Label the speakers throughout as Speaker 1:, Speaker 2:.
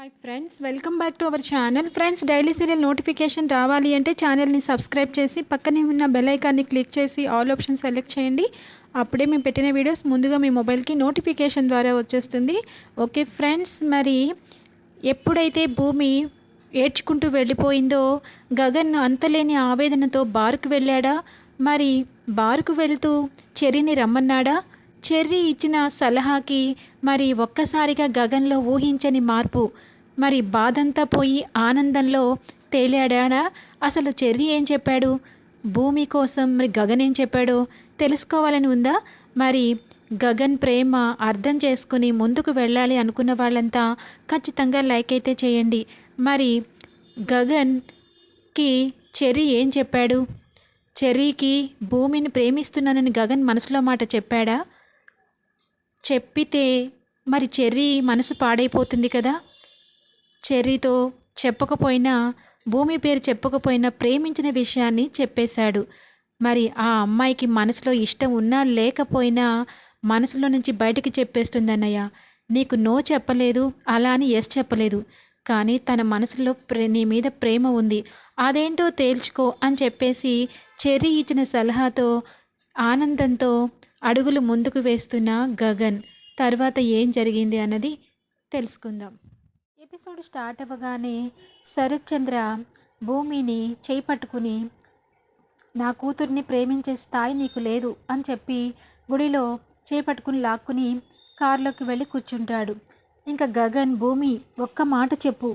Speaker 1: Hi friends welcome back to our channel friends daily serial notification రావాలి అంటే ఛానల్ని subscribe చేసి పక్కనే ఉన్న బెల్ ఐకాన్ని క్లిక్ చేసి ఆల్ ఆప్షన్ సెలెక్ట్ చేయండి. అప్పుడే మేము పెట్టిన వీడియోస్ ముందుగా మీ మొబైల్కి నోటిఫికేషన్ ద్వారా వచ్చేస్తుంది. ఓకే ఫ్రెండ్స్ మరి ఎప్పుడైతే భూమి ఏడ్చుకుంటూ వెళ్ళిపోయిందో గగన్ అంతలేని ఆవేదనతో బార్కు వెళ్ళాడా? మరి బార్కు వెళ్తూ చెర్రీని రమ్మన్నాడా? చెర్రీ ఇచ్చిన సలహాకి మరి ఒక్కసారిగా గగన్లో ఊహించని మార్పు. మరి బాధంతా పోయి ఆనందంలో తేలాడా అసలు చెర్రి ఏం చెప్పాడు? భూమి కోసం మరి గగన్ ఏం చెప్పాడో? తెలుసుకోవాలని ఉందా? మరి గగన్ ప్రేమ అర్థం చేసుకుని ముందుకు వెళ్ళాలి అనుకున్న వాళ్ళంతా ఖచ్చితంగా లైక్ అయితే చేయండి. మరి గగన్కి చెర్రీ ఏం చెప్పాడు? చెర్రీకి భూమిని ప్రేమిస్తున్నానని గగన్ మనసులో మాట చెప్పాడా? చెప్పితే మరి చెర్రీ మనసు పాడైపోతుంది కదా? చెర్రీతో చెప్పకపోయినా భూమి పేరు చెప్పకపోయినా ప్రేమించిన విషయాన్ని చెప్పేశాడు. మరి ఆ అమ్మాయికి మనసులో ఇష్టం ఉన్నా లేకపోయినా మనసులో నుంచి బయటికి చెప్పేస్తుంది నీకు నో చెప్పలేదు అలా అని ఎస్ చెప్పలేదు. కానీ తన మనసులో ప్రే నీ మీద ప్రేమ ఉంది. అదేంటో తేల్చుకో అని చెప్పేసి చెర్రీ ఇచ్చిన సలహాతో ఆనందంతో అడుగులు ముందుకు వేస్తున్న గగన్. తర్వాత ఏం జరిగింది అన్నది తెలుసుకుందాం. ఎపిసోడ్ స్టార్ట్ అవ్వగానే శరత్చంద్ర భూమిని చేయి పట్టుకుని నా కూతుర్ని ప్రేమించే స్థాయి నీకు లేదు అని చెప్పి గుడిలో చేపట్టుకుని లాక్కుని కారులోకి వెళ్ళి కూర్చుంటాడు. ఇంకా గగన్ భూమి ఒక్క మాట చెప్పు.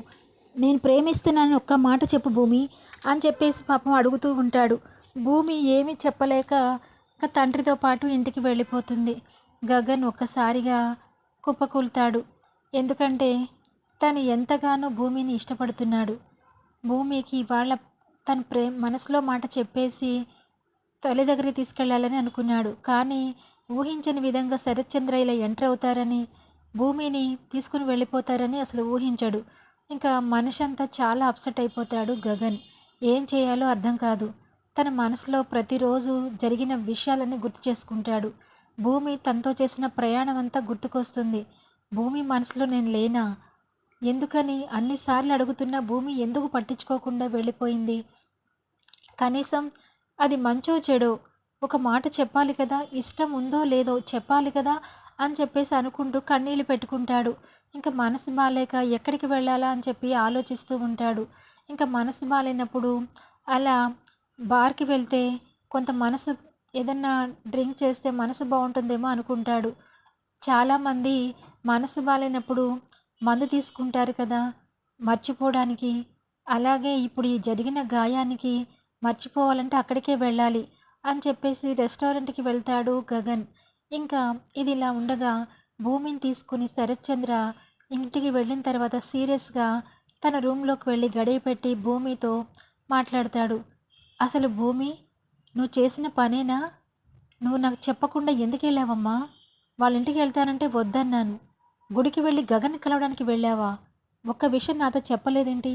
Speaker 1: నేను ప్రేమిస్తున్నాను ఒక్క మాట చెప్పు భూమి అని చెప్పేసి పాపం అడుగుతూ ఉంటాడు. భూమి ఏమీ చెప్పలేక ఇంకా తండ్రితో పాటు ఇంటికి వెళ్ళిపోతుంది. గగన్ ఒక్కసారిగా కుప్పకూలుతాడు. ఎందుకంటే తను ఎంతగానో భూమిని ఇష్టపడుతున్నాడు. భూమికి వాళ్ళ తన ప్రే మనసులో మాట చెప్పేసి తల్లి దగ్గరికి తీసుకెళ్ళాలని అనుకున్నాడు. కానీ ఊహించని విధంగా శరత్చంద్ర ఇలా ఎంటర్ అవుతారని భూమిని తీసుకుని వెళ్ళిపోతారని అసలు ఊహించడు. ఇంకా మనిషి అంతా చాలా అప్సెట్ అయిపోతాడు గగన్. ఏం చేయాలో అర్థం కాదు. తన మనసులో ప్రతిరోజు జరిగిన విషయాలన్నీ గుర్తు చేసుకుంటాడు. భూమి తనతో చేసిన ప్రయాణం అంతా గుర్తుకొస్తుంది. భూమి మనసులో నేను లేనా? ఎందుకని అన్నిసార్లు అడుగుతున్న భూమి ఎందుకు పట్టించుకోకుండా వెళ్ళిపోయింది? కనీసం అది మంచో చెడో ఒక మాట చెప్పాలి కదా ఇష్టం ఉందో లేదో చెప్పాలి కదా అని చెప్పేసి అనుకుంటూ కన్నీళ్ళు పెట్టుకుంటాడు. ఇంకా మనసు బాగాలేక ఎక్కడికి వెళ్ళాలా అని చెప్పి ఆలోచిస్తూ ఉంటాడు. ఇంకా మనసు బాగాలేనప్పుడు అలా బార్కి వెళ్తే కొంత మనసు ఏదన్నా డ్రింక్ చేస్తే మనసు బాగుంటుందేమో అనుకుంటాడు. చాలామంది మనసు బాగాలేనప్పుడు మందు తీసుకుంటారు కదా. మర్చిపోవడానికి. అలాగే ఇప్పుడు ఈ జరిగిన గాయానికి మర్చిపోవాలంటే అక్కడికే వెళ్ళాలి అని చెప్పేసి రెస్టారెంట్కి వెళ్తాడు గగన్. ఇంకా ఇది ఇలా ఉండగా భూమిని తీసుకుని శరత్చంద్ర ఇంటికి వెళ్ళిన తర్వాత సీరియస్గా తన రూమ్లోకి వెళ్ళి గడియ పెట్టి భూమితో మాట్లాడతాడు. అసలు భూమి నువ్వు చేసిన పనేనా? నువ్వు నాకు చెప్పకుండా ఎందుకు వెళ్ళావమ్మా? వాళ్ళ ఇంటికి వెళ్తానంటే వద్దన్నాను. గుడికి వెళ్ళి గగన్ కలవడానికి వెళ్ళావా? ఒక్క విషయం నాతో చెప్పలేదేంటి?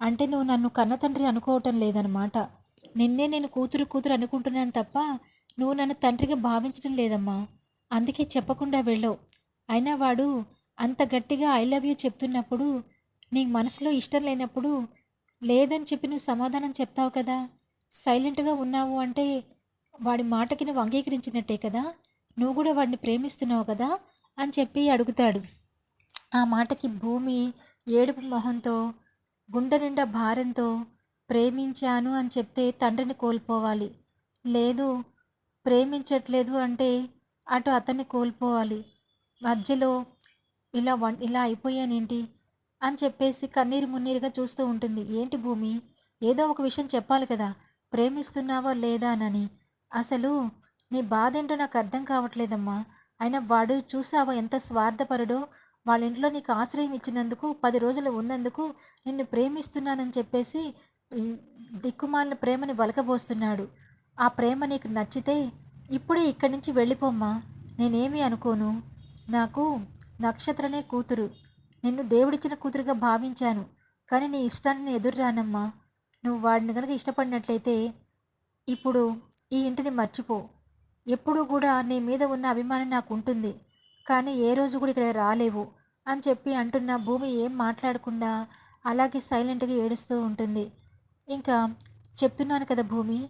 Speaker 1: అంటే నువ్వు నన్ను కన్న తండ్రి అనుకోవటం లేదనమాట నిన్నే నేను కూతురు కూతురు అనుకుంటున్నాను తప్ప నువ్వు నన్ను తండ్రిగా భావించడం లేదమ్మా. అందుకే చెప్పకుండా వెళ్ళావు. అయినా వాడు అంత గట్టిగా ఐ లవ్ యూ చెప్తున్నప్పుడు నీకు మనసులో ఇష్టం లేనప్పుడు లేదని చెప్పి నువ్వు సమాధానం చెప్తావు కదా? సైలెంట్గా ఉన్నావు అంటే వాడి మాటకి నువ్వు అంగీకరించినట్టే కదా? నువ్వు కూడా వాడిని ప్రేమిస్తున్నావు కదా? అని చెప్పి అడుగుతాడు. ఆ మాటకి భూమి ఏడుపు మొహంతో గుండె నిండా భారంతో ప్రేమించాను అని చెప్తే తండ్రిని కోల్పోవాలి. లేదు ప్రేమించట్లేదు అంటే అటు అతన్ని కోల్పోవాలి. మధ్యలో ఇలా వన్ ఇలా అయిపోయానేంటి? అని చెప్పేసి కన్నీరు మున్నీరుగా చూస్తూ ఉంటుంది. ఏంటి భూమి? ఏదో ఒక విషయం చెప్పాలి కదా. ప్రేమిస్తున్నావో లేదా అని అసలు నీ బాధ ఏంటో నాకు అర్థం కావట్లేదమ్మా. అయినా వాడు చూసావా ఎంత స్వార్థపరుడో? వాళ్ళ ఇంట్లో నీకు ఆశ్రయం ఇచ్చినందుకు పది రోజులు ఉన్నందుకు నిన్ను ప్రేమిస్తున్నానని చెప్పేసి దిక్కుమాలిన ప్రేమని వలకబోస్తున్నాడు. ఆ ప్రేమ నీకు నచ్చితే ఇప్పుడే ఇక్కడి నుంచి వెళ్ళిపోమ్మా. నేనేమీ అనుకోను. నాకు నక్షత్రనే కూతురు. నిన్ను దేవుడిచ్చిన కూతురుగా భావించాను. కానీ నీ ఇష్టాన్ని ఎదురురానమ్మా. నువ్వు వాడిని కనుక ఇష్టపడినట్లయితే ఇప్పుడు ఈ ఇంటిని మర్చిపో. ఎప్పుడూ కూడా నీ మీద ఉన్న అభిమానం నాకు ఉంటుంది కానీ ఏ రోజు కూడా ఇక్కడ రాలేవు అని చెప్పి అంటున్న భూమి ఏం మాట్లాడకుండా అలాగే సైలెంట్గా ఏడుస్తూ ఉంటుంది. ఇంకా చెప్తున్నాను కదా భూమి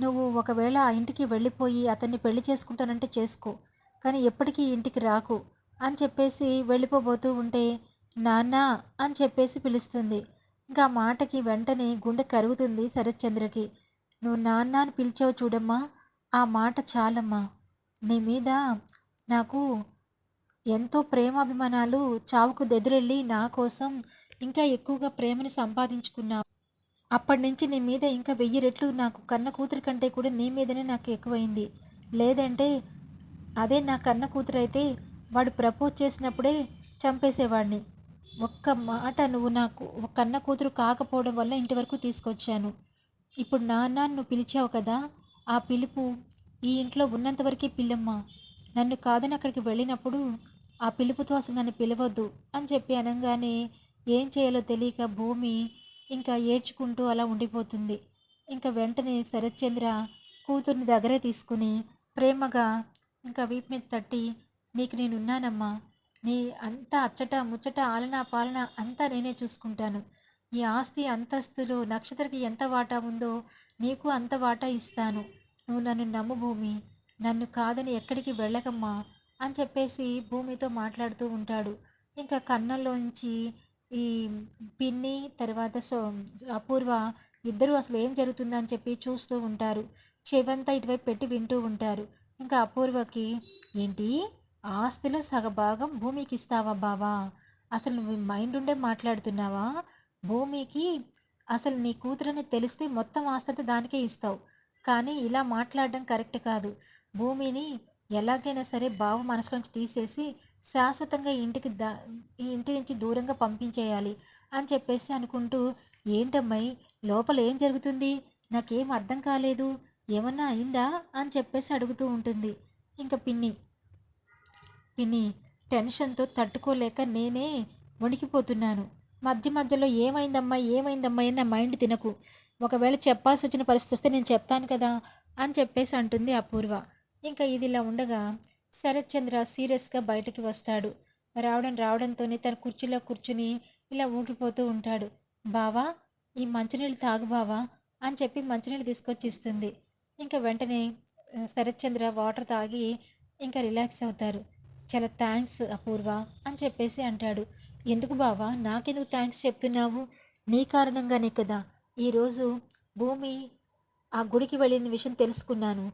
Speaker 1: నువ్వు ఒకవేళ ఆ ఇంటికి వెళ్ళిపోయి అతన్ని పెళ్ళి చేసుకుంటానంటే చేసుకో కానీ ఎప్పటికీ ఇంటికి రాకు అని చెప్పేసి వెళ్ళిపోబోతూ ఉంటే నాన్న అని చెప్పేసి పిలుస్తుంది. ఇంకా మాటకి వెంటనే గుండె కరుగుతుంది శరత్చంద్రకి. నువ్వు నాన్న అని పిలిచావు చూడమ్మా ఆ మాట చాలమ్మా. నీ మీద నాకు ఎంతో ప్రేమాభిమానాలు చావుకు దెదురెళ్ళి నా కోసం ఇంకా ఎక్కువగా ప్రేమని సంపాదించుకున్నావు. అప్పటి నుంచి నీ మీద ఇంకా వెయ్యి రెట్లు నాకు కన్న కూతురు కంటే కూడా నీ మీదనే నాకు ఎక్కువైంది. లేదంటే అదే నా కన్న కూతురు అయితే వాడు ప్రపోజ్ చేసినప్పుడే చంపేసేవాడిని. ఒక్క మాట నువ్వు నాకు ఒక కన్న కూతురు కాకపోవడం వల్ల ఇంటి వరకు తీసుకొచ్చాను. ఇప్పుడు నాన్న నువ్వు పిలిచావు కదా ఆ పిలుపు ఈ ఇంట్లో ఉన్నంతవరకే పిల్లమ్మా నన్ను కాదని అక్కడికి వెళ్ళినప్పుడు ఆ పిలుపుతో అసలు నన్ను పిలవద్దు అని చెప్పి అనగానే ఏం చేయాలో తెలియక భూమి ఇంకా ఏడ్చుకుంటూ అలా ఉండిపోతుంది. ఇంకా వెంటనే శరత్చంద్ర కూతుర్ని దగ్గరే తీసుకుని ప్రేమగా ఇంకా వీపు మీద తట్టి నీకు నేనున్నానమ్మా నీ అంతా అచ్చట ముచ్చట ఆలనా పాలన అంతా నేనే చూసుకుంటాను. ఈ ఆస్తి అంతస్తులు నక్షత్రకి ఎంత వాటా ఉందో నీకు అంత వాటా ఇస్తాను. నువ్వు నన్ను నమ్ము భూమి. నన్ను కాదని ఎక్కడికి వెళ్ళకమ్మా అని చెప్పేసి భూమితో మాట్లాడుతూ ఉంటాడు. ఇంకా కన్నంలోంచి ఈ పిన్ని తర్వాత సో అపూర్వ ఇద్దరు అసలు ఏం జరుగుతుందని చెప్పి చూస్తూ ఉంటారు. చెవంతా ఇటువైపు పెట్టి వింటూ ఉంటారు. ఇంకా అపూర్వకి ఏంటి? ఆస్తిలో సగభాగం భూమికి ఇస్తావా బావా? అసలు నువ్వు మైండ్ ఉండే మాట్లాడుతున్నావా? భూమికి అసలు నీ కూతురని తెలిస్తే మొత్తం ఆస్తి దానికే ఇస్తావు. కానీ ఇలా మాట్లాడడం కరెక్ట్ కాదు. భూమిని ఎలాగైనా సరే బావ మనసులోంచి తీసేసి శాశ్వతంగా ఇంటికి దా ఈ ఇంటి నుంచి దూరంగా పంపించేయాలి అని చెప్పేసి అనుకుంటూ ఏంటమ్మాయి లోపల ఏం జరుగుతుంది? నాకేం అర్థం కాలేదు. ఏమన్నా అయిందా? అని చెప్పేసి అడుగుతూ ఉంటుంది. ఇంకా పిన్ని పిన్ని టెన్షన్తో తట్టుకోలేక నేనే వణికిపోతున్నాను. మధ్య మధ్యలో ఏమైందమ్మా ఏమైందమ్మా అని నా మైండ్ తినకు. ఒకవేళ చెప్పాల్సి వచ్చిన పరిస్థితి వస్తే నేను చెప్తాను కదా అని చెప్పేసి అంటుంది అపూర్వ. ఇంకా ఇది ఇలా ఉండగా శరత్ చంద్ర సీరియస్గా బయటికి వస్తాడు. రావడం రావడంతోనే తన కుర్చీలో కూర్చుని ఇలా ఊగిపోతూ ఉంటాడు. బావా ఈ మంచినీళ్ళు తాగు బావా అని చెప్పి మంచినీళ్ళు తీసుకొచ్చి ఇస్తుంది ఇంకా వెంటనే శరత్ చంద్ర వాటర్ తాగి ఇంకా రిలాక్స్ అవుతారు. చాలా థ్యాంక్స్ అపూర్వ అని చెప్పేసి అంటాడు. ఎందుకు బావా నాకెందుకు థ్యాంక్స్ చెప్తున్నావు? నీ కారణంగానే కదా ఈరోజు భూమి ఆ గుడికి వెళ్ళిన విషయం తెలుసుకున్నాను.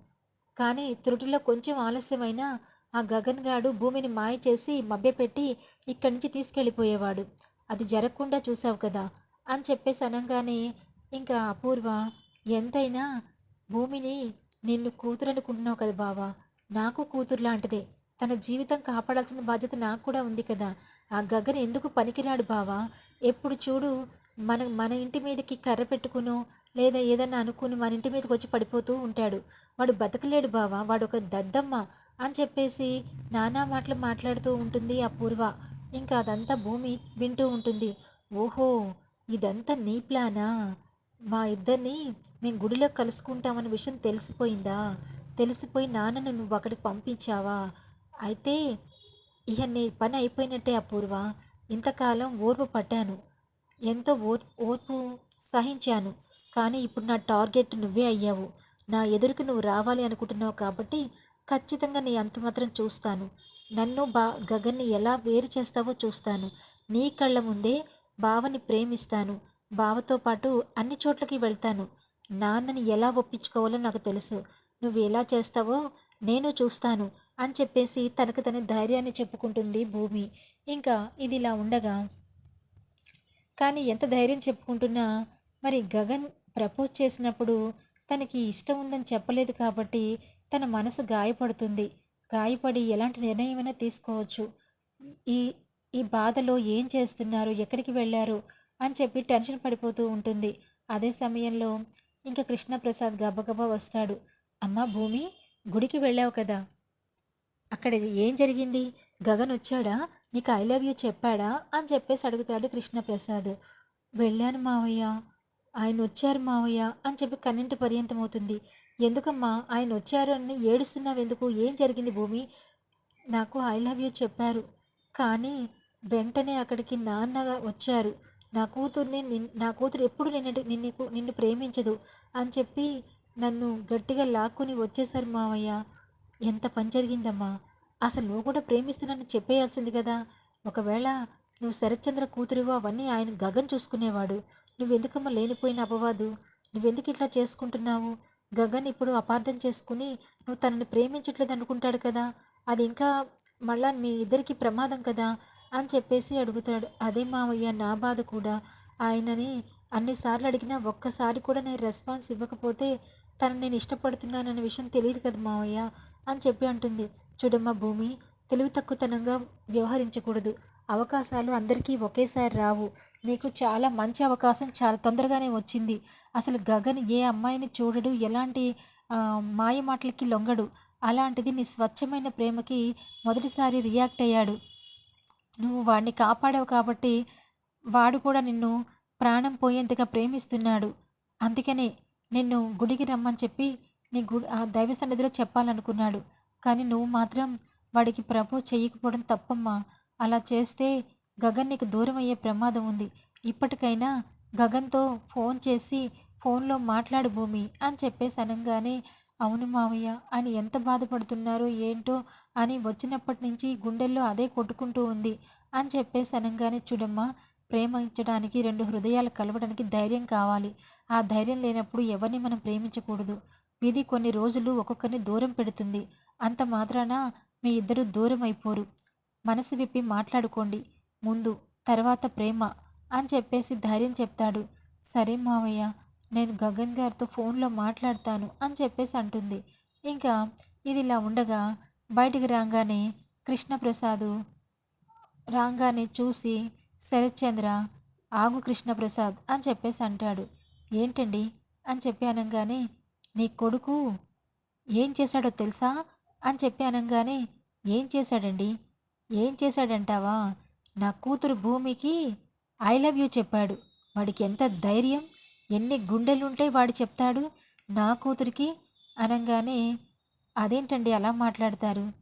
Speaker 1: కానీ త్రుటిలో కొంచెం ఆలస్యమైనా ఆ గగన్ గాడు భూమిని మాయ చేసి మభ్యపెట్టి ఇక్కడి నుంచి తీసుకెళ్ళిపోయేవాడు. అది జరగకుండా చూసావు కదా అని చెప్పేసి అనగానే ఇంకా అపూర్వ ఎంతైనా భూమిని నిన్ను కూతురు అనుకుంటున్నావు కదా బావా. నాకు కూతురు లాంటిదే. తన జీవితం కాపాడాల్సిన బాధ్యత నాకు కూడా ఉంది కదా. ఆ గగన్ ఎందుకు పనికిరాడు బావా? ఎప్పుడు చూడు మన మన ఇంటి మీదకి కర్ర పెట్టుకునో లేదా ఏదన్నా అనుకుని మన ఇంటి మీదకి వచ్చి పడిపోతూ ఉంటాడు. వాడు బతకలేడు బావా వాడు ఒక దద్దమ్మ అని చెప్పేసి నానా మాటలు మాట్లాడుతూ ఉంటుంది ఆ పూర్వ. ఇంకా అదంతా భూమి వింటూ ఉంటుంది. ఓహో ఇదంతా నీ ప్లానా? మా ఇద్దరిని మేము గుడిలో కలుసుకుంటామన్న విషయం తెలిసిపోయిందా? తెలిసిపోయి నాన్నను నువ్వు అక్కడికి పంపించావా? అయితే ఇక నీ పని అయిపోయినట్టే అపూర్వ ఇంతకాలం ఓర్పు పట్టాను ఎంతో ఓ ఓర్పు సహించాను. కానీ ఇప్పుడు నా టార్గెట్ నువ్వే అయ్యావు. నా ఎదురుకు నువ్వు రావాలి అనుకుంటున్నావు కాబట్టి ఖచ్చితంగా నీ అంత మాత్రం చూస్తాను. నన్ను బా గగన్ని ఎలా వేరు చేస్తావో చూస్తాను. నీ కళ్ళ ముందే బావని ప్రేమిస్తాను. బావతో పాటు అన్ని చోట్లకి వెళ్తాను. నాన్నని ఎలా ఒప్పించుకోవాలో నాకు తెలుసు. నువ్వు ఎలా చేస్తావో నేను చూస్తాను అని చెప్పేసి తనకు తన ధైర్యాన్ని చెప్పుకుంటుంది భూమి. ఇంకా ఇది ఇలా ఉండగా కానీ ఎంత ధైర్యం చెప్పుకుంటున్నా మరి గగన్ ప్రపోజ్ చేసినప్పుడు తనకి ఇష్టం ఉందని చెప్పలేదు కాబట్టి తన మనసు గాయపడుతుంది. గాయపడి ఎలాంటి నిర్ణయమైనా తీసుకోవచ్చు. ఈ ఈ బాధలో ఏం చేస్తున్నారు ఎక్కడికి వెళ్ళారు అని చెప్పి టెన్షన్ పడిపోతూ ఉంటుంది. అదే సమయంలో ఇంకా కృష్ణప్రసాద్ గబగబా వస్తాడు. అమ్మ భూమి గుడికి వెళ్ళావు కదా? అక్కడ ఏం జరిగింది? గగన్ వచ్చాడా? నీకు ఐ లవ్ యూ చెప్పాడా? అని చెప్పేసి అడుగుతాడు కృష్ణప్రసాద్. వెళ్ళాను మావయ్య. ఆయన వచ్చారు మావయ్య అని చెప్పి కన్నింటి పర్యంతం అవుతుంది ఎందుకమ్మా? ఆయన వచ్చారు అని ఏడుస్తున్నావు ఎందుకు? ఏం జరిగింది భూమి? నాకు ఐ లవ్ యూ చెప్పారు. కానీ
Speaker 2: వెంటనే అక్కడికి నాన్న వచ్చారు. నా కూతుర్ని నిన్ నా కూతురు ఎప్పుడు నిన్ను నిన్ను నిన్ను ప్రేమించదు అని చెప్పి నన్ను గట్టిగా లాక్కుని వచ్చేసారు మావయ్య. ఎంత పని జరిగిందమ్మా? అసలు నువ్వు కూడా ప్రేమిస్తున్నానని చెప్పేయాల్సింది కదా. ఒకవేళ నువ్వు శరత్చంద్ర కూతురువో అవన్నీ ఆయన గగన్ చూసుకునేవాడు. నువ్వెందుకమ్మా లేనిపోయిన అపవాదు? నువ్వెందుకు ఇట్లా చేసుకుంటున్నావు? గగన్ ఇప్పుడు అపార్థం చేసుకుని నువ్వు తనని ప్రేమించట్లేదు అనుకుంటాడు కదా. అది ఇంకా మళ్ళా మీ ఇద్దరికి ప్రమాదం కదా అని చెప్పేసి అడుగుతాడు. అదే మావయ్య నా బాధ కూడా. ఆయనని అన్నిసార్లు అడిగినా ఒక్కసారి కూడా నేను రెస్పాన్స్ ఇవ్వకపోతే తను నేను ఇష్టపడుతున్నానన్న విషయం తెలియదు కదా మావయ్య. అని చెప్పి అంటుంది. చూడమ్మా భూమి తెలివి తక్కువతనంగా వ్యవహరించకూడదు. అవకాశాలు అందరికీ ఒకేసారి రావు. నీకు చాలా మంచి అవకాశం చాలా తొందరగానే వచ్చింది. అసలు గగన్ ఏ అమ్మాయిని చూడడు ఎలాంటి మాయ మాటలకి లొంగడు. అలాంటిది నీ స్వచ్ఛమైన ప్రేమకి మొదటిసారి రియాక్ట్ అయ్యాడు. నువ్వు వాడిని కాపాడావు కాబట్టి వాడు కూడా నిన్ను ప్రాణం పోయేంతగా ప్రేమిస్తున్నాడు. అందుకనే నిన్ను గుడికి రమ్మని చెప్పి నీ గుడి ఆ దైవ సన్నిధిలో చెప్పాలనుకున్నాడు. కానీ నువ్వు మాత్రం వాడికి ప్రపోజ్ చేయకపోవడం తప్పమ్మా. అలా చేస్తే గగన్ నీకు దూరం అయ్యే ప్రమాదం ఉంది. ఇప్పటికైనా గగన్తో ఫోన్ చేసి ఫోన్లో మాట్లాడు భూమి అని చెప్పేసి అనగానే అవును మావయ్య అని ఎంత బాధపడుతున్నారో ఏంటో అని వచ్చినప్పటి నుంచి గుండెల్లో అదే కొట్టుకుంటూ ఉంది అని చెప్పేసి అనగానే చూడమ్మా ప్రేమించడానికి రెండు హృదయాలు కలవడానికి ధైర్యం కావాలి. ఆ ధైర్యం లేనప్పుడు ఎవరిని మనం ప్రేమించకూడదు. ఇది కొన్ని రోజులు ఒక్కొక్కరిని దూరం పెడుతుంది. అంత మాత్రాన మీ ఇద్దరు దూరం అయిపోరు మనసు విప్పి మాట్లాడుకోండి. ముందు తర్వాత ప్రేమ అని చెప్పేసి ధైర్యం చెప్తాడు. సరే మావయ్య నేను గగన్ గారితో ఫోన్లో మాట్లాడతాను అని చెప్పేసి అంటుంది. ఇంకా ఇది ఇలా ఉండగా బయటికి రాగానే కృష్ణప్రసాద్ రాగానే చూసి శరత్చంద్ర ఆగు కృష్ణప్రసాద్ అని చెప్పేసి అంటాడు. ఏంటండి? అని చెప్పి అనగానే నీ కొడుకు ఏం చేశాడో తెలుసా? అని చెప్పి అనగానే ఏం చేశాడండి? ఏం చేశాడంటావా? నా కూతురు భూమికి ఐ లవ్ యూ చెప్పాడు. వాడికి ఎంత ధైర్యం ఎన్ని గుండెలుంటే వాడు చెప్తాడు నా కూతురికి? అనగానే అదేంటండి అలా మాట్లాడతారు?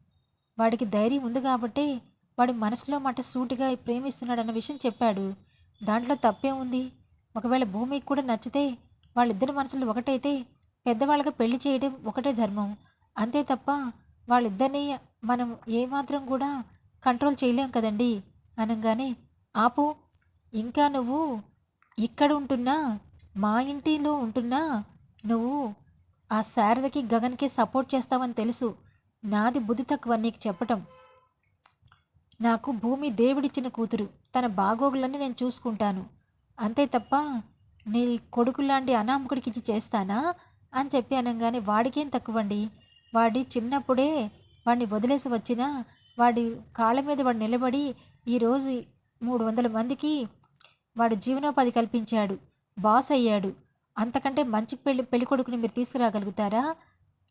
Speaker 2: వాడికి ధైర్యం ఉంది కాబట్టి వాడి మనసులో మాట సూటిగా ప్రేమిస్తున్నాడు అన్న విషయం చెప్పాడు. దాంట్లో తప్పే ఉంది ఒకవేళ భూమికి కూడా నచ్చితే వాళ్ళిద్దరి మనసులు ఒకటైతే పెద్దవాళ్ళకి పెళ్ళి చేయడం ఒకటే ధర్మం. అంతే తప్ప వాళ్ళిద్దరిని మనం ఏమాత్రం కూడా కంట్రోల్ చేయలేం కదండి? అనగానే ఆపు ఇంకా నువ్వు ఇక్కడ ఉంటున్నా మా ఇంటిలో ఉంటున్నా నువ్వు ఆ శారదకి గగన్కి సపోర్ట్ చేస్తావని తెలుసు. నాది బుద్ధి తక్కువ నీకు చెప్పటం. నాకు భూమి దేవుడిచ్చిన కూతురు. తన బాగోగులన్నీ నేను చూసుకుంటాను. అంతే తప్ప నీ కొడుకు లాంటి అనామకుడికి ఇచ్చి చేస్తానా? అని చెప్పి అనగానే వాడికేం తక్కువండి? వాడి చిన్నప్పుడే వాడిని వదిలేసి వచ్చినా వాడి కాళ్ళ మీద వాడు నిలబడి ఈరోజు మూడు వందల మందికి వాడు జీవనోపాధి కల్పించాడు బాస్ అయ్యాడు. అంతకంటే మంచి పెళ్ళి పెళ్ళి కొడుకుని మీరు తీసుకురాగలుగుతారా?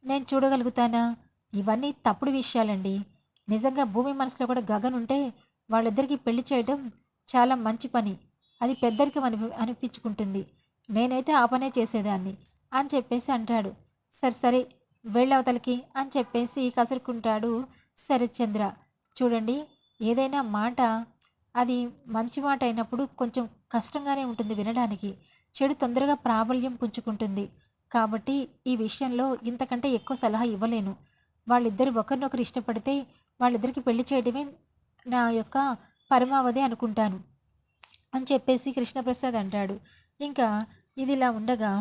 Speaker 2: నేను చూడగలుగుతానా? ఇవన్నీ తప్పుడు విషయాలండి. నిజంగా భూమి మనసులో కూడా గగన్ ఉంటే వాళ్ళిద్దరికీ పెళ్ళి చేయడం చాలా మంచి పని. అది పెద్దరికం అని అనిపించుకుంటుంది. నేనైతే ఆ పనే చేసేదాన్ని. అని చెప్పేసి అంటాడు. సరే సరే వెళ్ళవతలకి అని చెప్పేసి కసురుకుంటాడు శరత్చంద్ర. చూడండి ఏదైనా మాట అది మంచి మాట అయినప్పుడు కొంచెం కష్టంగానే ఉంటుంది వినడానికి. చెడు తొందరగా ప్రాబల్యం పుంజుకుంటుంది. కాబట్టి ఈ విషయంలో ఇంతకంటే ఎక్కువ సలహా ఇవ్వలేను. వాళ్ళిద్దరు ఒకరినొకరు ఇష్టపడితే వాళ్ళిద్దరికి పెళ్ళి చేయడమే నా యొక్క పరమావధి అనుకుంటాను అని చెప్పేసి కృష్ణప్రసాద్ అంటాడు. ఇంకా ఇది ఇలా ఉండగా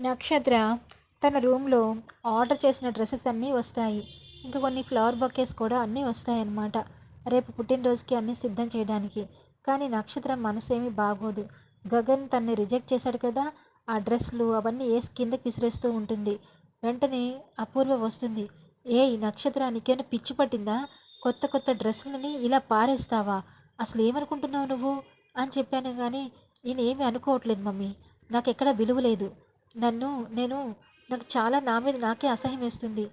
Speaker 2: నక్షత్ర తన రూమ్లో ఆర్డర్ చేసిన డ్రెస్సెస్ అన్నీ వస్తాయి. ఇంకా కొన్ని ఫ్లవర్ బొకేస్ కూడా అన్నీ వస్తాయి అన్నమాట రేపు పుట్టినరోజుకి అన్నీ సిద్ధం చేయడానికి. కానీ నక్షత్రం మనసేమీ బాగోదు. గగన్ తన్ని రిజెక్ట్ చేశాడు కదా ఆ డ్రెస్లు అవన్నీ వేసి కిందకి విసిరేస్తూ ఉంటుంది. వెంటనే అపూర్వ వస్తుంది. ఏ ఈ నక్షత్రానికేమైనా పిచ్చి పట్టిందా? కొత్త కొత్త డ్రెస్సులని ఇలా పారేస్తావా? అసలు ఏమనుకుంటున్నావు నువ్వు? అని చెప్పాను కానీ నేను అనుకోవట్లేదు మమ్మీ. నాకు ఎక్కడ విలువ లేదు. నన్ను నేను నాకు చాలా నా మీద నాకే అసహ్యం వేస్తుంది.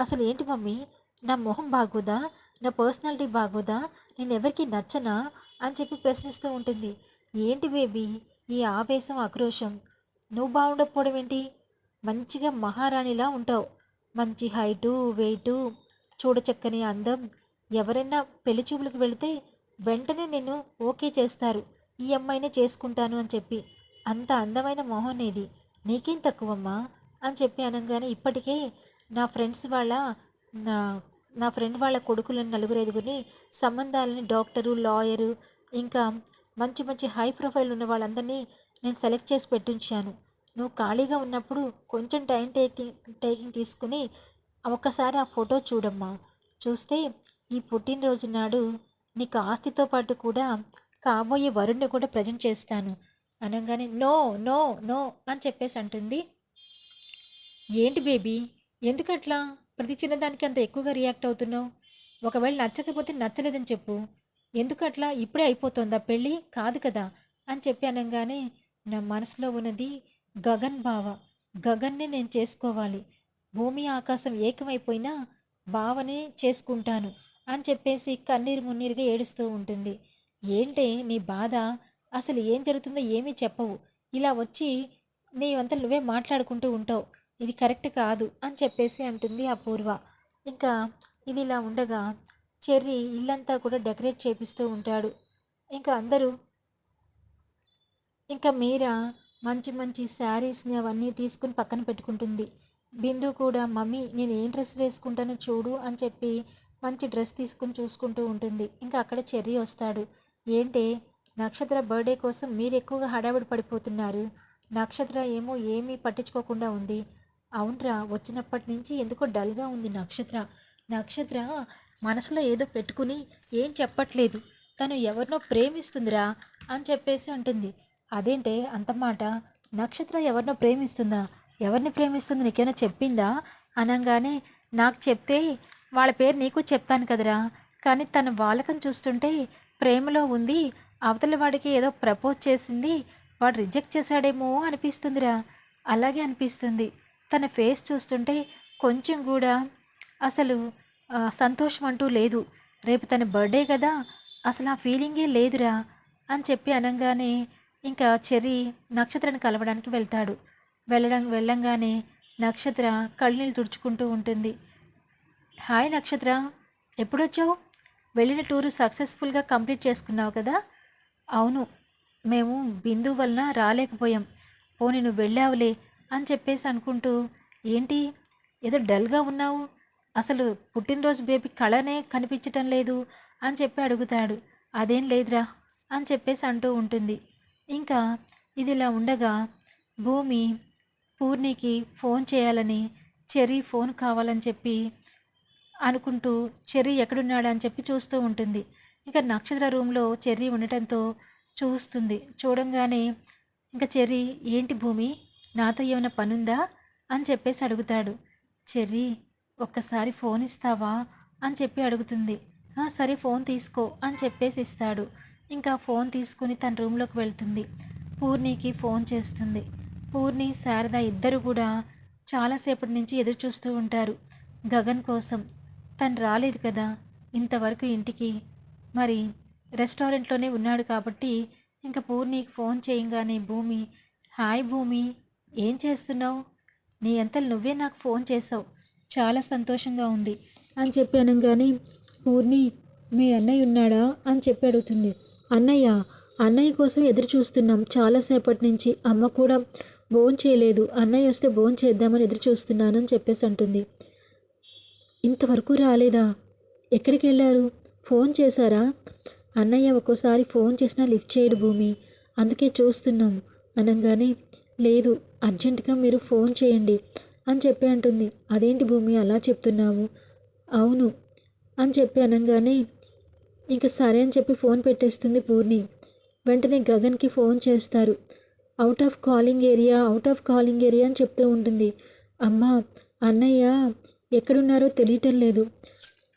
Speaker 2: అసలు ఏంటి మమ్మీ? నా మొహం బాగోదా? నా పర్సనాలిటీ బాగోదా? నేను ఎవరికి నచ్చనా? అని చెప్పి ప్రశ్నిస్తూ ఉంటుంది. ఏంటి బేబీ? ఈ ఆవేశం ఆక్రోశం. నువ్వు బాగుండకపోవడం ఏంటి? మంచిగా మహారాణిలా ఉంటావు. మంచి హైటు వెయిటు చూడచక్కని అందం. ఎవరైనా పెళ్ళి చూపులకు వెళితే వెంటనే నేను ఓకే చేస్తారు. ఈ అమ్మాయినే చేసుకుంటాను అని చెప్పి. అంత అందమైన మొహం నీది. నీకేం తక్కువమ్మా? అని చెప్పి అనగానే ఇప్పటికే నా ఫ్రెండ్స్ వాళ్ళ నా నా ఫ్రెండ్ వాళ్ళ కొడుకులను నలుగురు ఐదుగురిని సంబంధాలని డాక్టరు లాయరు ఇంకా మంచి మంచి హై ప్రొఫైల్ ఉన్న వాళ్ళందరినీ నేను సెలెక్ట్ చేసి పెట్టించాను. నువ్వు ఖాళీగా ఉన్నప్పుడు కొంచెం టైం టేకింగ్ టేకింగ్ తీసుకుని ఒక్కసారి ఆ ఫోటో చూడమ్మా. చూస్తే ఈ పుట్టినరోజు నాడు నీకు ఆస్తితో పాటు కూడా కాబోయే వరుణ్ణి కూడా ప్రజెంట్ చేస్తాను. అనగానే నో నో నో అని చెప్పేసి అంటుంది. ఏంటి బేబీ? ఎందుకట్లా? ప్రతి చిన్నదానికి అంత ఎక్కువగా రియాక్ట్ అవుతున్నావు. ఒకవేళ నచ్చకపోతే నచ్చలేదని చెప్పు. ఎందుకట్లా? ఇప్పుడే అయిపోతుందా పెళ్ళి? కాదు కదా అని చెప్పి అనగానే నా మనసులో ఉన్నది గగన్ బావ. గగన్నే నేను చేసుకోవాలి. భూమి ఆకాశం ఏకమైపోయినా బావనే చేసుకుంటాను అని చెప్పేసి కన్నీరు మున్నీరుగా ఏడుస్తూ ఉంటుంది. ఏంటే నీ బాధ? అసలు ఏం జరుగుతుందో ఏమీ చెప్పవు. ఇలా వచ్చి నీ అంతా నువ్వే మాట్లాడుకుంటూ ఉంటావు. ఇది కరెక్ట్ కాదు అని చెప్పేసి అంటుంది అపూర్వ ఇంకా ఇది ఇలా ఉండగా చెర్రీ ఇల్లంతా కూడా డెకరేట్ చేపిస్తూ ఉంటాడు. ఇంకా అందరూ ఇంకా మీరా మంచి మంచి శారీస్ని అవన్నీ తీసుకుని పక్కన పెట్టుకుంటుంది. బిందు కూడా మమ్మీ నేను ఏం డ్రెస్ వేసుకుంటానో చూడు అని చెప్పి మంచి డ్రెస్ తీసుకుని చూసుకుంటూ ఉంటుంది. ఇంకా అక్కడ చెర్రీ వస్తాడు. ఏంటే నక్షత్ర బర్త్డే కోసం మీరు ఎక్కువగా హడావిడి పడిపోతున్నారు. నక్షత్ర ఏమో ఏమీ పట్టించుకోకుండా ఉంది. అవునరా వచ్చినప్పటి నుంచి ఎందుకో డల్గా ఉంది నక్షత్ర. నక్షత్ర మనసులో ఏదో పెట్టుకుని ఏం చెప్పట్లేదు. తను ఎవరినో ప్రేమిస్తుందిరా అని చెప్పేసి అంటుంది. అదేంటే అంత మాట. నక్షత్ర ఎవరినో ప్రేమిస్తుందా? ఎవరిని ప్రేమిస్తుంది? నీకేమైనా చెప్పిందా? అనగానే నాకు చెప్తే వాళ్ళ పేరు నీకు చెప్తాను కదరా. కానీ తన వాళ్ళకని చూస్తుంటే ప్రేమలో ఉంది అవతల వాడికి ఏదో ప్రపోజ్ చేసింది వాడు రిజెక్ట్ చేశాడేమో అనిపిస్తుందిరా. అలాగే అనిపిస్తుంది. తన ఫేస్ చూస్తుంటే కొంచెం కూడా అసలు సంతోషం అంటూ లేదు. రేపు తన బర్త్డే కదా అసలు ఆ ఫీలింగే లేదురా అని చెప్పి అనగానే ఇంకా చెర్రీ నక్షత్రాన్ని కలవడానికి వెళ్తాడు. వెళ్ళడం వెళ్ళంగానే నక్షత్ర కళ్ళనీళ్ళు తుడుచుకుంటూ ఉంటుంది. హాయ్ నక్షత్ర ఎప్పుడొచ్చావు? వెళ్ళిన టూరు సక్సెస్ఫుల్గా కంప్లీట్ చేసుకున్నావు కదా? అవును మేము బిందు వలన రాలేకపోయాం. పోనీ నువ్వు వెళ్ళావులే అని చెప్పేసి అనుకుంటూ ఏంటి ఏదో డల్గా ఉన్నావు? అసలు పుట్టినరోజు బేబీ కళనే కనిపించటం లేదు అని చెప్పి అడుగుతాడు. అదేం లేదురా అని చెప్పేసి అంటూ ఉంటుంది. ఇంకా ఇది ఇలా ఉండగా భూమి పూర్ణికి ఫోన్ చేయాలని చెర్రీ ఫోన్ కావాలని చెప్పి అనుకుంటూ చెర్రీ ఎక్కడున్నాడని అని చెప్పి చూస్తూ ఉంటుంది. ఇక నక్షత్ర రూమ్లో చెర్రీ ఉండటంతో చూస్తుంది. చూడంగానే ఇంకా చెర్రీ ఏంటి భూమి? నాతో ఏమైనా పనుందా? అని చెప్పేసి అడుగుతాడు. చెర్రీ ఒక్కసారి ఫోన్ ఇస్తావా? అని చెప్పి అడుగుతుంది. "ఆ, సరే ఫోన్ తీసుకో అని చెప్పేసి ఇస్తాడు. ఇంకా ఫోన్ తీసుకుని తన రూమ్లోకి వెళ్తుంది. పూర్ణికి ఫోన్ చేస్తుంది. పూర్ణి శారద ఇద్దరు కూడా చాలాసేపటి నుంచి ఎదురు చూస్తూ ఉంటారు. గగన్ కోసం. తను రాలేదు కదా. ఇంతవరకు ఇంటికి మరి రెస్టారెంట్లోనే ఉన్నాడు కాబట్టి ఇంకా పూర్ణికి ఫోన్ చేయంగానే భూమి హాయ్ భూమి ఏం చేస్తున్నావు? నీ అంతలు నువ్వే నాకు ఫోన్ చేసావు. చాలా సంతోషంగా ఉంది అని చెప్పి అనగానే పూర్ణి మీ అన్నయ్య ఉన్నాడా? అని చెప్పి అడుగుతుంది. అన్నయ్య అన్నయ్య కోసం ఎదురు చూస్తున్నాం. చాలాసేపటి నుంచి అమ్మ కూడా భోన్ చేయలేదు. అన్నయ్య వస్తే భోన్ చేద్దామని ఎదురు చూస్తున్నానని అని చెప్పేసి అంటుంది. ఇంతవరకు రాలేదా? ఎక్కడికి వెళ్ళారు? ఫోన్ చేశారా? అన్నయ్య ఒక్కోసారి ఫోన్ చేసినా లిఫ్ట్ చేయడు భూమి. అందుకే చూస్తున్నాం. అనగానే లేదు అర్జెంటుగా మీరు ఫోన్ చేయండి అని చెప్పి అంటుంది. అదేంటి భూమి అలా చెప్తున్నావు? అవును అని చెప్పి అనగానే ఇంక సరే అని చెప్పి ఫోన్ పెట్టేస్తుంది పూర్ణి. వెంటనే గగన్కి ఫోన్ చేస్తారు. Out of calling area out of calling area అని చెప్తూ ఉంటుంది. అమ్మ అన్నయ్య ఎక్కడున్నారో తెలియటం లేదు.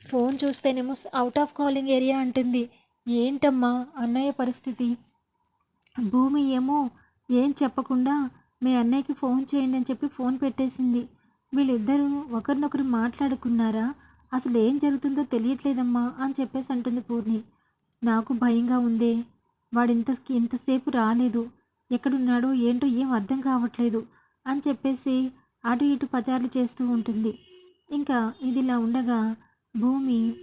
Speaker 2: ఫోన్ చూస్తేనేమో అవుట్ ఆఫ్ కాలింగ్ ఏరియా అంటుంది. ఏంటమ్మా? అన్నయ్య పరిస్థితి. భూమి ఏమో ఏం చెప్పకుండా మీ అన్నయ్యకి ఫోన్ చేయండి అని చెప్పి ఫోన్ పెట్టేసింది. వీళ్ళిద్దరూ ఒకరినొకరు మాట్లాడుకున్నారా? అసలు ఏం జరుగుతుందో తెలియట్లేదమ్మా అని చెప్పేసి అంటుంది పూర్ణి. నాకు భయంగా ఉందే. వాడు ఇంత ఇంతసేపు రాలేదు. ఎక్కడున్నాడో ఏంటో ఏం అర్థం కావట్లేదు అని చెప్పేసి అటు ఇటు పచారులు చేస్తూ ఉంటుంది. ఇంకా ఇదిలా ఉండగా భూమి.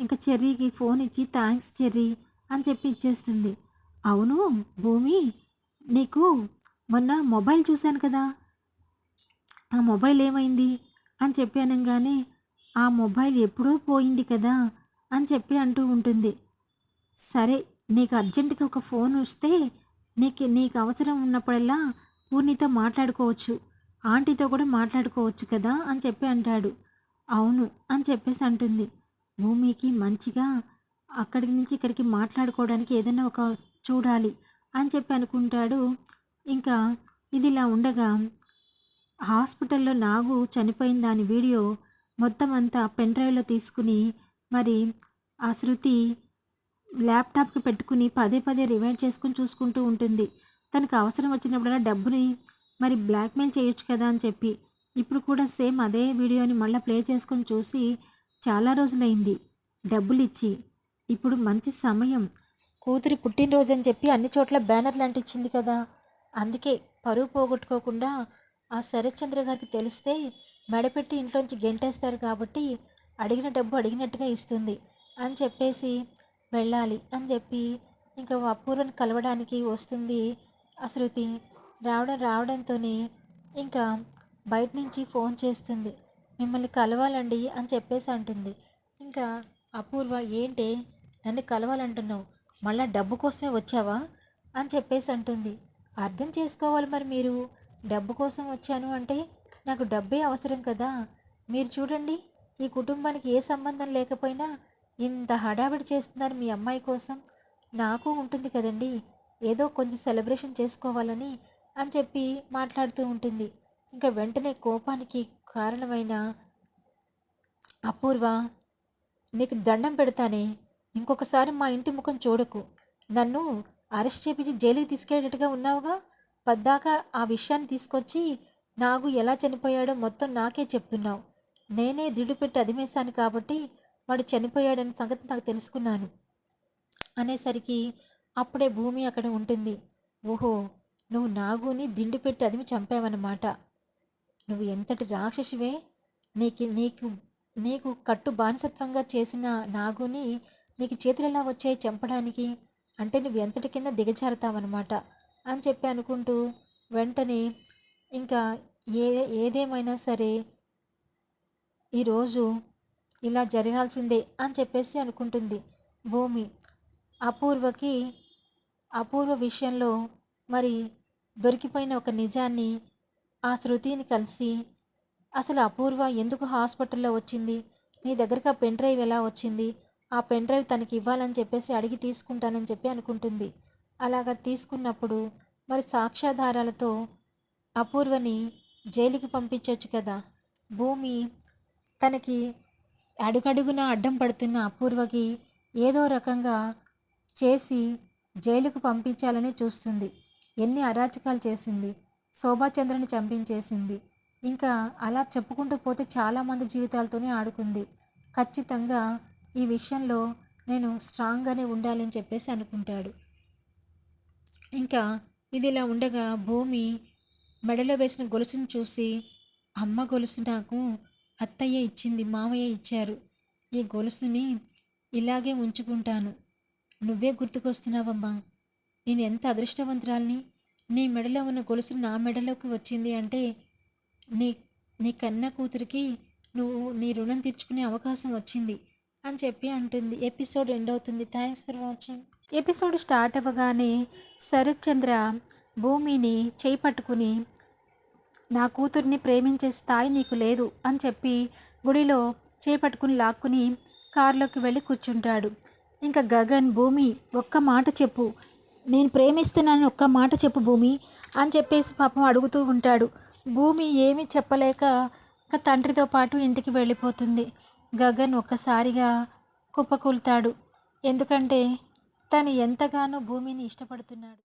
Speaker 2: ఇంకా చెర్రీకి ఫోన్ ఇచ్చి థ్యాంక్స్ చెర్రీ అని చెప్పి ఇచ్చేస్తుంది. అవును భూమి నీకు మొన్న మొబైల్ చూశాను కదా. ఆ మొబైల్ ఏమైంది? అని చెప్పి అనగానే ఆ మొబైల్ ఎప్పుడో పోయింది కదా అని చెప్పి అంటూ ఉంటుంది. సరే నీకు అర్జెంటుగా ఒక ఫోన్ వస్తే నీకు నీకు అవసరం ఉన్నప్పుడల్లా పూర్ణితో మాట్లాడుకోవచ్చు. ఆంటీతో కూడా మాట్లాడుకోవచ్చు కదా అని చెప్పి అంటాడు. అవును అని చెప్పేసి అంటుంది. భూమికి మంచిగా అక్కడి నుంచి ఇక్కడికి మాట్లాడుకోవడానికి ఏదైనా ఒక చూడాలి అని చెప్పి అనుకుంటాడు. ఇంకా ఇది ఇలా ఉండగా హాస్పిటల్లో నాగు చనిపోయిన దాని వీడియో మొత్తం అంతా పెన్ డ్రైవ్లో తీసుకుని మరి ఆ శృతి ల్యాప్టాప్కి పెట్టుకుని పదే పదే రివైండ్ చేసుకుని చూసుకుంటూ ఉంటుంది. తనకు అవసరం వచ్చినప్పుడల్లా డబ్బుని మరి బ్లాక్మెయిల్ చేయొచ్చు కదా అని చెప్పి ఇప్పుడు కూడా సేమ్ అదే వీడియోని మళ్ళీ ప్లే చేసుకొని చూసి చాలా రోజులైంది. డబ్బులు ఇచ్చి ఇప్పుడు మంచి సమయం. కూతురి పుట్టినరోజు అని చెప్పి అన్ని చోట్ల బ్యానర్లు అంటించింది కదా. అందుకే పరువు పోగొట్టుకోకుండా ఆ శరత్చంద్ర గారికి తెలిస్తే మెడపెట్టి ఇంట్లోంచి గెంటేస్తారు కాబట్టి అడిగిన డబ్బు అడిగినట్టుగా ఇస్తుంది. అని చెప్పేసి వెళ్ళాలి అని చెప్పి ఇంకా అపూర్వని కలవడానికి వస్తుంది అశృతి రావడం రావడంతోనే ఇంకా బయట నుంచి ఫోన్ చేస్తుంది. మిమ్మల్ని కలవాలండి అని చెప్పేసి అంటుంది. ఇంకా అపూర్వ ఏంటి? నన్ను కలవాలంటున్నావు. మళ్ళా డబ్బు కోసమే వచ్చావా? అని చెప్పేసి అంటుంది. అర్థం చేసుకోవాలి మరి మీరు. డబ్బు కోసం వచ్చాను అంటే నాకు డబ్బే అవసరం కదా. మీరు చూడండి ఈ కుటుంబానికి ఏ సంబంధం లేకపోయినా ఇంత హడావిడి చేస్తున్నారు మీ అమ్మాయి కోసం. నాకు ఉంటుంది కదండి. ఏదో కొంచెం సెలబ్రేషన్ చేసుకోవాలని అని చెప్పి మాట్లాడుతూ ఉంటుంది. ఇంకా వెంటనే కోపానికి కారణమైన అపూర్వ నీకు దండం పెడతానే ఇంకొకసారి మా ఇంటి ముఖం చూడకు. నన్ను అరెస్ట్ చేపించి జైలుకి తీసుకెళ్ళేటట్టుగా ఉన్నావుగా? పద్దాకా ఆ విషయాన్ని తీసుకొచ్చి నాగు ఎలా చనిపోయాడో మొత్తం నాకే చెప్తున్నావు. నేనే దిడుపెట్టి అదిమేశాను కాబట్టి వాడు చనిపోయాడని సంగతి నాకు తెలుసుకున్నాను. అనేసరికి అప్పుడే భూమి అక్కడ ఉంటుంది. ఓహో నువ్వు నాగుని దిండు పెట్టి అదిమి చంపావన్నమాట. నువ్వు ఎంతటి రాక్షసివే? నీకు నీకు నీకు కట్టు బానిసత్వంగా చేసిన నాగుని నీకు చేతులు ఎలా వచ్చాయి చంపడానికి? అంటే నువ్వు ఎంతటి కింద దిగజారుతావన్నమాట? అని చెప్పి అనుకుంటూ వెంటనే ఇంకా ఏ ఏదేమైనా సరే ఈరోజు ఇలా జరగాల్సిందే అని చెప్పేసి అనుకుంటుంది భూమి. అపూర్వకి అపూర్వ విషయంలో మరి దొరికిపోయిన ఒక నిజాన్ని ఆ శృతిని కలిసి అసలు అపూర్వ ఎందుకు హాస్పిటల్లో వచ్చింది? నీ దగ్గరకు ఆ పెన్ డ్రైవ్ ఎలా వచ్చింది? ఆ పెన్ డ్రైవ్ తనకి ఇవ్వాలని చెప్పేసి అడిగి తీసుకుంటానని చెప్పి అనుకుంటుంది. అలాగా తీసుకున్నప్పుడు మరి సాక్ష్యాధారాలతో అపూర్వని జైలుకి పంపించవచ్చు కదా? భూమి తనకి అడుగడుగున అడ్డం పడుతున్న అపూర్వకి ఏదో రకంగా చేసి జైలుకు పంపించాలని చూస్తుంది. ఎన్ని అరాచకాలు చేసింది. శోభాచంద్రని చంపించేసింది. ఇంకా అలా చెప్పుకుంటూ పోతే చాలామంది జీవితాలతోనే ఆడుకుంది. ఖచ్చితంగా ఈ విషయంలో నేను స్ట్రాంగ్గానే ఉండాలని చెప్పేసి అనుకుంటాడు. ఇంకా ఇది ఇలా ఉండగా భూమి మెడలో వేసిన గొలుసును చూసి అమ్మ గొలుసు నాకు అత్తయ్య ఇచ్చింది మామయ్య ఇచ్చారు. ఈ గొలుసుని ఇలాగే ఉంచుకుంటాను. నువ్వే గుర్తుకొస్తున్నావమ్మా. నేను ఎంత అదృష్టవంతురాల్ని నీ మెడలో ఉన్న గొలుసు నా మెడలోకి వచ్చింది అంటే నీ నీ కన్న కూతురికి నువ్వు నీ రుణం తీర్చుకునే అవకాశం వచ్చింది అని చెప్పి అంటుంది. ఎపిసోడ్ ఎండ్ అవుతుంది. Thanks for watching.
Speaker 1: Episode start అవ్వగానే శరత్చంద్ర భూమిని చేయి పట్టుకుని నా కూతుర్ని ప్రేమించే స్థాయి నీకు లేదు అని చెప్పి గుడిలో చేపట్టుకుని లాక్కుని కారులోకి వెళ్ళి కూర్చుంటాడు. ఇంకా గగన్ భూమి ఒక్క మాట చెప్పు. నేను ప్రేమిస్తున్నాను ఒక్క మాట చెప్పు భూమి అని చెప్పేసి పాపం అడుగుతూ ఉంటాడు. భూమి ఏమీ చెప్పలేక తండ్రితో పాటు ఇంటికి వెళ్ళిపోతుంది. గగన్ ఒక్కసారిగా కుప్పకూలుతాడు. ఎందుకంటే తను ఎంతగానో భూమిని ఇష్టపడుతున్నాడు.